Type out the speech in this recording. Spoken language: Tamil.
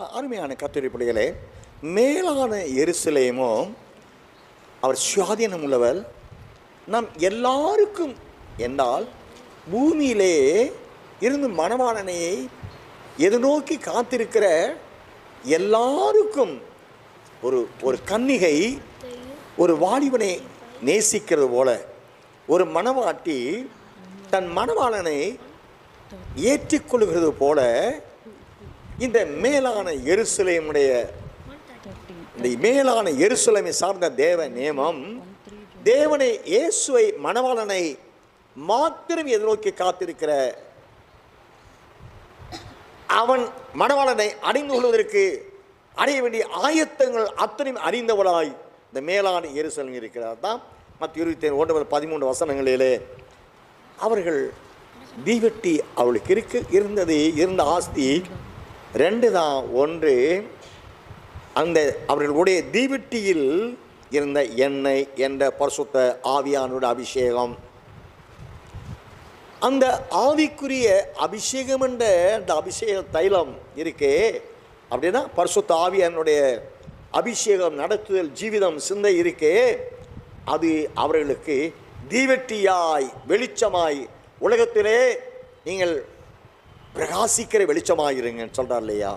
அருமையான கத்துரை பிள்ளைகளே மேலான எருசலேமோ அவர் சுவாதீனம் உள்ளவர். நம் எல்லாருக்கும் என்றால் பூமியிலே இருந்து மணவாளனையை எதிர்நோக்கி காத்திருக்கிற எல்லாருக்கும் ஒரு ஒரு கன்னிகை ஒரு வாலிபனை நேசிக்கிறது போல ஒரு மணவாட்டி தன் மணவாளனை ஏற்றிக்கொள்கிறது போல இந்த மேலான எருசலேமுடைய இந்த மேலான எருசலேமை சார்ந்த தேவ நேமம் தேவனை இயேசுவை மணவாளனை மாத்திரம் எதிர்நோக்கி காத்திருக்கிற அவன் மணவாளனை அடைந்து கொள்வதற்கு அடைய வேண்டிய ஆயத்தங்கள் அத்தனையும் அறிந்தவளாய் இந்த மேலான எருசலம் இருக்கிறார். தான் மற்ற இருபத்தி ஏழு ஒன்று பதிமூன்று வசனங்களிலே அவர்கள் தீவெட்டி அவளுக்கு இருக்கு இருந்தது இருந்த ஆஸ்தி ரெண்டு தான் ஒன்று அந்த அவர்களுடைய தீவெட்டியில் இருந்த எண்ணெய் என்ற பரிசுத்த ஆவியானோட அபிஷேகம். அந்த ஆவிக்குரிய அபிஷேகம் என்ற அந்த அபிஷேக தைலம் இருக்கே. அப்படின்னா பரிசுத்த ஆவியானுடைய அபிஷேகம் நடத்துதல் ஜீவிதம் சிந்தை இருக்கே. அது அவர்களுக்கு தீவெட்டியாய் வெளிச்சமாய் உலகத்திலே நீங்கள் பிரகாசிக்கிற வெளிச்சமாயிருங்கன்னு சொல்கிறார் இல்லையா?